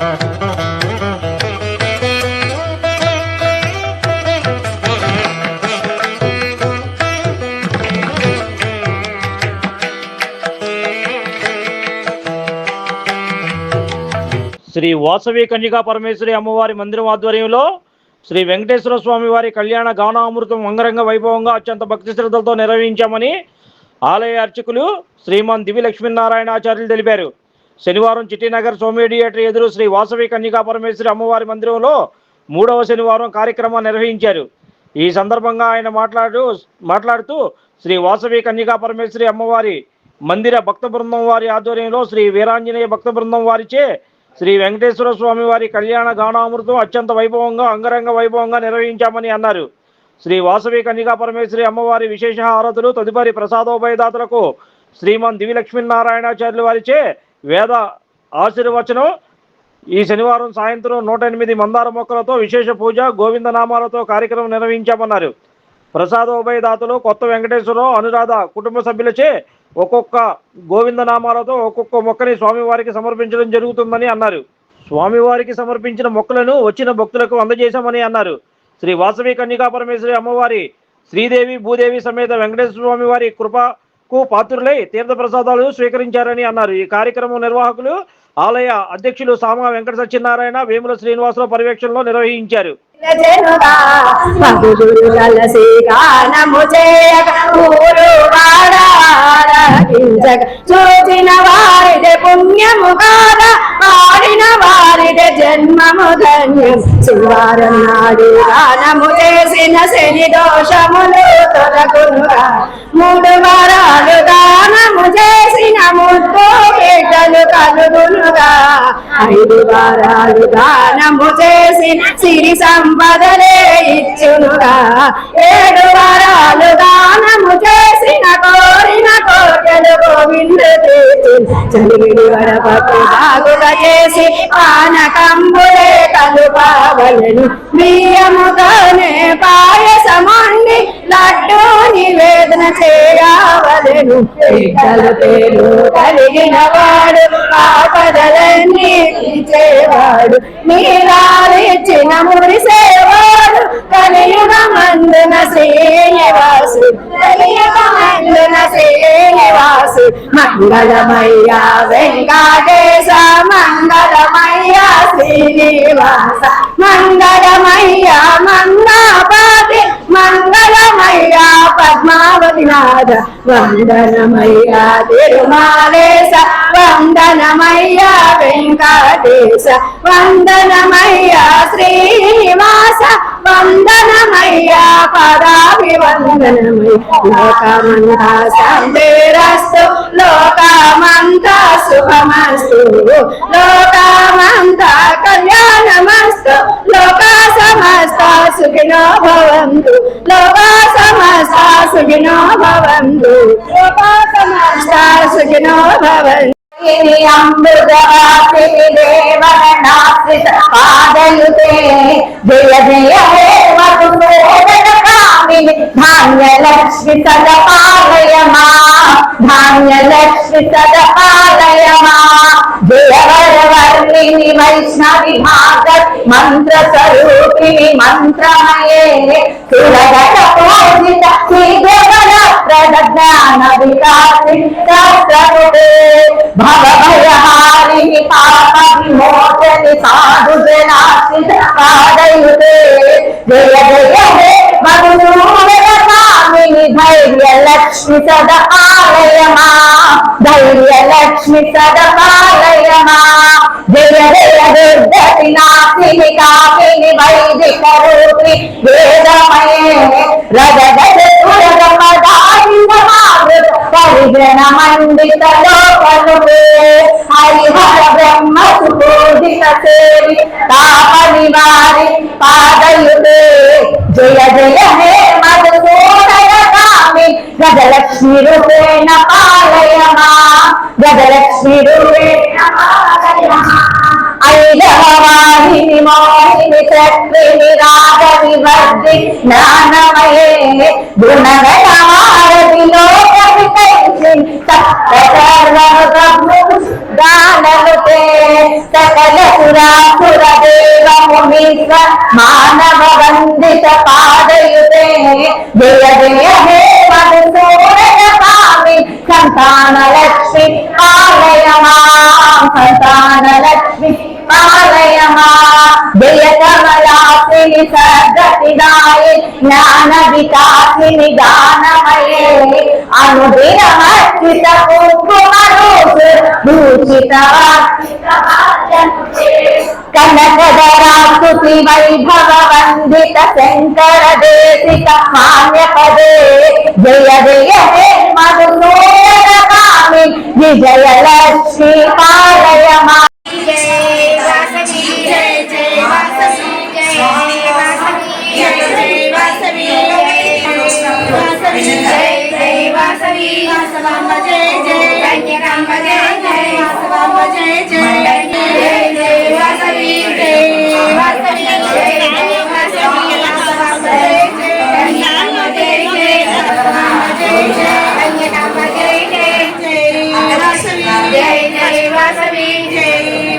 శ్రీ వాసవి కన్యకా పరమేశ్వరి అమ్మవారి మందిరం ఆధ్వర్యంలో శ్రీ వెంకటేశ్వర స్వామి వారి కళ్యాణ గానామృతం అంగరంగ వైభవంగా అత్యంత భక్తి శ్రద్ధలతో నిర్వహించామని ఆలయ అర్చకులు శ్రీమాన్ దివి లక్ష్మీనారాయణ ఆచార్యులు తెలిపారు. శనివారం చిట్టినగర్ సోమేడియేటర్ ఎదురు శ్రీ వాసవి కన్యకా పరమేశ్వరి అమ్మవారి మందిరంలో మూడవ శనివారం కార్యక్రమం నిర్వహించారు. ఈ సందర్భంగా ఆయన మాట్లాడు మాట్లాడుతూ శ్రీ వాసవి కన్యకా పరమేశ్వరి అమ్మవారి మందిర భక్త బృందం వారి ఆధ్వర్యంలో శ్రీ వీరాంజనేయ భక్త బృందం వారిచే శ్రీ వెంకటేశ్వర స్వామి వారి కళ్యాణ గానామృతం అత్యంత వైభవంగా అంగరంగ వైభవంగా నిర్వహించామని అన్నారు. శ్రీ వాసవి కన్యకా పరమేశ్వరి అమ్మవారి విశేష హారతులు తదుపరి ప్రసాదోభయదాతలకు శ్రీమాన్ దివిలక్ష్మీనారాయణాచార్యులు వారిచే వేద ఆశీర్వచనం. ఈ శనివారం సాయంత్రం నూట ఎనిమిది మందార మొక్కలతో విశేష పూజ గోవింద నామాలతో కార్యక్రమం నిర్వహించామన్నారు. ప్రసాద ఉభయదాతలు కొత్త వెంకటేశ్వరరావు అనురాధ కుటుంబ సభ్యులచే ఒక్కొక్క గోవింద నామాలతో ఒక్కొక్క మొక్కని స్వామివారికి సమర్పించడం జరుగుతుందని అన్నారు. స్వామివారికి సమర్పించిన మొక్కలను వచ్చిన భక్తులకు అందజేశామని అన్నారు. శ్రీ వాసవి కన్యకా పరమేశ్వరి అమ్మవారి శ్రీదేవి భూదేవి సమేత వెంకటేశ్వర స్వామి వారి కు పాత్రులై తీర్థ ప్రసాదాలు స్వీకరించారని అన్నారు. ఈ కార్యక్రమం నిర్వాహకులు ఆలయ అధ్యక్షులు సామా వెంకట సత్యనారాయణ వేముల శ్రీనివాసరావు పర్యవేక్షణలో నిర్వహించారు. జనుగా మధుగురు కలసి గానము చేయక ఊరు వాడారాధించక చూచిన వారిదే పుణ్యము కాద ఆడిన వారిదే జన్మము ధన్యం శివారం నాడు గానము చేసిన శని దోషములు తొలగునుగా మూడు వారాలు దానము చేసిన ముద్దు బిడ్డలు కలుగునుగా ఐదు వారాలు దానము చేసిన సిరి సం సంపదలే ఇచ్చునుగా ఏడు వారాలు దానము చేసిన కోరిన కోటలు గోవింద చలిగిడి వడపకు బాగుగా చేసి పానకంబులే కలుపావలను బియ్యముతోనే పాయసమండి లడ్డు నివేదన చేయవలను. బిడ్డల పేరు కలిగిన వాడు ఆపదలన్నీ తీర్చేవాడు. మీరాలిచ్చిన మురిసేవాడు కలియుగ మందున శ్రీనివాసు శ్రీనివాసు మంగళమయ్య వెంకటేశ మంగళమయ్య శ్రీనివాస మంగళమయ్య మంగళ మంగళమయ్యా పద్మావతి నాథ వందనమయ్య తిరుమాలేశ వందనమయ్యా వెంకటేశ వందనమయ్యా శ్రీనివాస వందనమయ్యా పదాభి వందనమయ్య లోకమంతా శాంతిరస్తు లోకమంతా శుభమస్తు లోకమంతా కళ్యాణమస్తు సుఖినో భవంతు లోక సమస్త సుఖినో భవంతు అమృతవాసిని దేవనాశ్రిత పాదయుతే జయ జయ హే ధాన్యలక్ష్మి సదపాలయ మా ధాన్యలక్ష్మి సదపాలయ మా జయ వరవర్ణిని వైష్ణవి భాగత్ మంత్ర స్వరూపిణి మంత్రమయే. సురగత పూజిత శ్రీదేవన ప్రద జ్ఞాన వికాసి సహస్రముదే భవ భయహారిణి పాప విమోచని సాధు జనాశ్రిత పాదయుతే జయ జయ హే మధుసూదన స్వామిని ధైర్య లక్ష్మి సదపాలయ మా ధైర్య లక్ష్మి సదపాలయ పాలయమా జయ జయ వైదిక రూపి వేదమయే రగగజ మండిత లోకనుపే హరిహర బ్రహ్మ సుబోధిత సేవి తాప నివారి పాదయుతే జయ జయ హే మధుసూదన కామి గజలక్ష్మి రూపేణ పాలయ మా గజలక్ష్మి ఐదవాహిని మోహిని చక్రిని రాగ వివర్ధి జ్ఞానమయే గుణగణవారతి లోక వికల్సి గానలుతే సకల సురాసుర దేవ మానవ వందిత పాదయుతే జయ జయ హే సంతాన లక్ష్మి పాలయ మాం జయ కమలాసిని సద్గతిదాయి జ్ఞాన వికాసిని గానమయే అనుదినమర్చిత కుంకుమరూపు దూషిత కనకదరాస్తుతి వైభవ వందిత శంకర దేశిక మాన్య పదే జయ జయ హే మధుసూదన కామి విజయ లక్ష్మీ పాలయ మా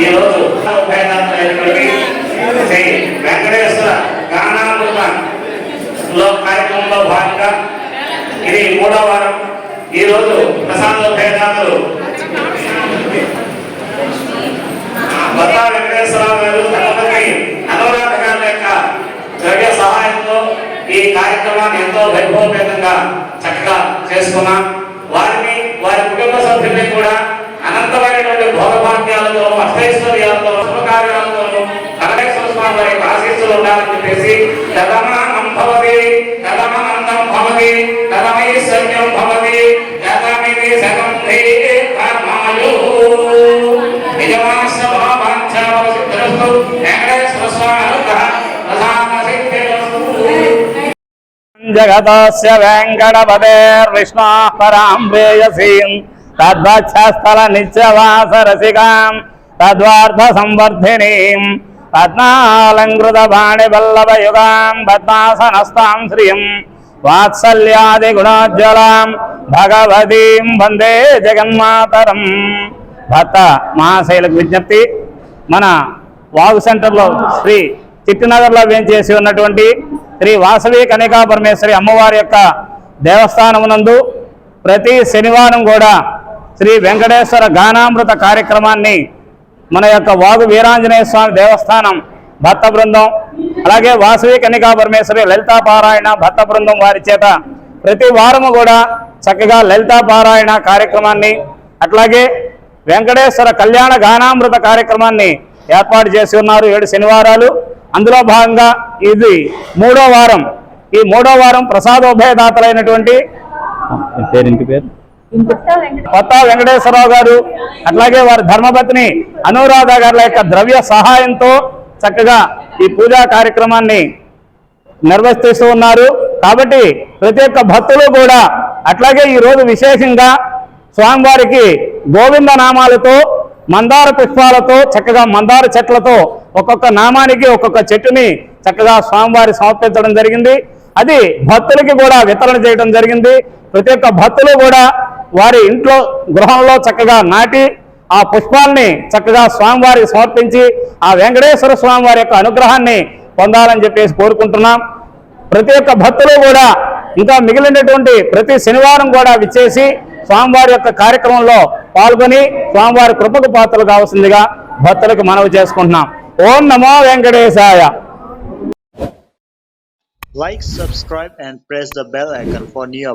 ఈరోజు వెంకటేశ్వర గానామృతం కార్యక్రమంలో భాగంగా ఇది మూడో వారం. ఈరోజు ప్రసాదోపేదాతులు బత్తా వెంకటేశ్వరరావు గారు ధర్మపతి అనురాధ యొక్క ద్రవ్య సహాయంతో ఈ కార్యక్రమాన్ని ఎంతో వైభవపేతంగా చక్కగా చేసుకున్నాం. వారిని వారి కుటుంబ సభ్యుల్ని కూడా అనంతమైనటువంటి భోగభాగ్యాలతో అష్టైశ్వర్యాలతో శుభకార్యాలతో కనకేశ్వర స్వామి వారి ఆశీస్సులు ఉండాలని చెప్పేసి కథమ భవతి కథమ భవతి కథమైశ్వర్యం భవతి కథమిది సగంధే కర్మాయు యజమానస్య మహావాంఛావసిద్ధిరస్తు వెంకటేశ్వర స్వామి అనుగ్రహ ప్రధాన సిద్ధిరస్తు జగతస్య వెంకటపదేర్విష్ణా పరాం ప్రేయసీం తద్వక్షస్థల నిత్యవాసరసికాం వాత్సల్యాది గుణోజ్వలాం భగవతీం వందే జగన్మాతరం. భర్త మహాశైలకు విజ్ఞప్తి మన వాగు సెంటర్లో శ్రీ చిట్టినగర్లో వేంచేసి ఉన్నటువంటి శ్రీ వాసవి కనికా పరమేశ్వరి అమ్మవారి యొక్క దేవస్థానమునందు ప్రతి శనివారం కూడా శ్రీ వెంకటేశ్వర గానామృత కార్యక్రమాన్ని మన యొక్క వాగు వీరాంజనేయ స్వామి దేవస్థానం భక్త బృందం అలాగే వాసవి కన్నికా పరమేశ్వరి లలితా పారాయణ భక్త బృందం వారి చేత ప్రతి వారము కూడా చక్కగా లలితా పారాయణ కార్యక్రమాన్ని అట్లాగే వెంకటేశ్వర కళ్యాణ గానామృత కార్యక్రమాన్ని ఏర్పాటు చేసి ఉన్నారు ఏడు శనివారాలు. అందులో భాగంగా ఇది మూడో వారం. ఈ మూడో వారం ప్రసాదోభయదాతలైనటువంటి కొత్త వెంకటేశ్వరరావు గారు అట్లాగే వారి ధర్మపత్ని అనురాధ గారుల యొక్క ద్రవ్య సహాయంతో చక్కగా ఈ పూజా కార్యక్రమాన్ని నిర్వహిస్తూ ఉన్నారు. కాబట్టి ప్రతి ఒక్క భక్తులు కూడా అట్లాగే ఈరోజు విశేషంగా స్వామివారికి గోవింద నామాలతో మందార పుష్పాలతో చక్కగా మందార చెట్లతో ఒక్కొక్క నామానికి ఒక్కొక్క చెట్టుని చక్కగా స్వామివారి సమర్పించడం జరిగింది. అది భక్తులకి కూడా వితరణ చేయడం జరిగింది. ప్రతి ఒక్క భక్తులు కూడా వారి ఇంట్లో గృహంలో చక్కగా నాటి ఆ పుష్పాల్ని చక్కగా స్వామివారికి సమర్పించి ఆ వెంకటేశ్వర స్వామి వారి యొక్క అనుగ్రహాన్ని పొందాలని చెప్పేసి కోరుకుంటున్నాం. ప్రతి ఒక్క భక్తులు కూడా ఇంకా మిగిలినటువంటి ప్రతి శనివారం కూడా విచ్చేసి స్వామివారి యొక్క కార్యక్రమంలో పాల్గొని స్వామివారి కృపకు పాత్రలు కావాల్సిందిగా భక్తులకు మనవి చేసుకుంటున్నాం. ఓం నమో వెంకటేశాయ. Like subscribe and press the bell icon for new.